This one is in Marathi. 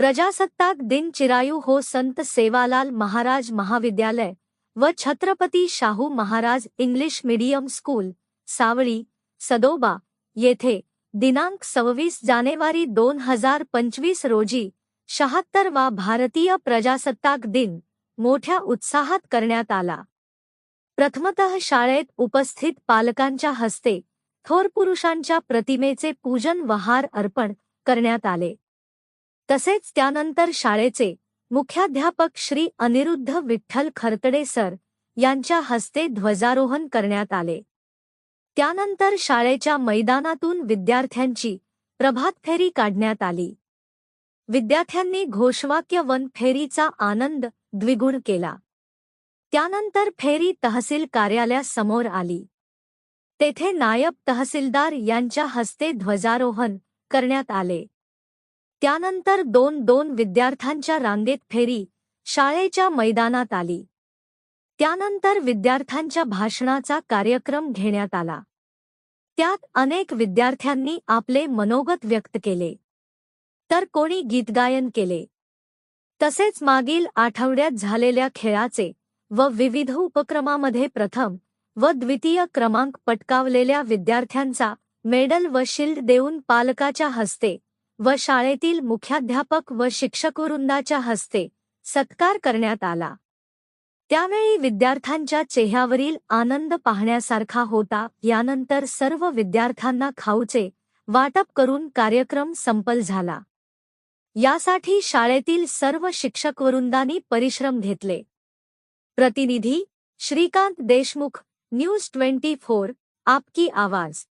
प्रजासत्ताक दिन चिरायू हो संत सेवालाल महाराज महाविद्यालय व Chhatrapati Shahu Maharaj English medium school Savli Sadoba येथे दिनांक सव्वीस जानेवारी दोन हजार पंचवीस रोजी शहात्तरवा भारतीय प्रजासत्ताक दिन मोठ्या उत्साहात करण्यात आला. प्रथमतः शाळेत उपस्थित पालकांच्या हस्ते थोर पुरुषांच्या प्रतिमेचे पूजन वहार अर्पण करण्यात आले. तसेच त्यानंतर शाळेचे मुख्याध्यापक श्री अनिरुद्ध विठ्ठल खरतडे सर यांच्या हस्ते ध्वजारोहण करण्यात आले. त्यानंतर शाळेच्या मैदानातून विद्यार्थ्यांची प्रभात फेरी काढण्यात आली. विद्यार्थ्यांनी घोषवाक्य वन फेरीचा आनंद द्विगुण केला. त्यानंतर फेरी तहसील कार्यालयासमोर आली. तेथे नायब तहसीलदार यांच्या हस्ते ध्वजारोहण करण्यात आले. त्यानंतर दोन दोन विद्यार्थ्यांच्या रांगेत फेरी शाळेच्या मैदानात आली. त्यानंतर विद्यार्थ्यांच्या भाषणाचा कार्यक्रम घेण्यात आला. त्यात अनेक विद्यार्थ्यांनी आपले मनोगत व्यक्त केले. तर कोणी गीतगायन केले. तसेच मागील आठवड्यात झालेल्या खेळाचे व विविध उपक्रमामध्ये प्रथम व द्वितीय क्रमांक पटकावलेल्या विद्यार्थ्यांचा मेडल व शिल्ड देऊन पालकाच्या हस्ते व शाळेतील मुख्याध्यापक व शिक्षकवृंदाच्या हस्ते सत्कार करण्यात आला. त्यावेळी विद्यार्थ्यांच्या चेहऱ्यावरील आनंद पाहण्यासारखा होता. यानंतर सर्व विद्यार्थ्यांना खाऊचे वाटप करून कार्यक्रम संपल झाला. यासाठी शाळेतील सर्व शिक्षकवृंदांनी परिश्रम घेतले. प्रतिनिधी Shrikant Deshmukh news twenty four आपकी आवाज.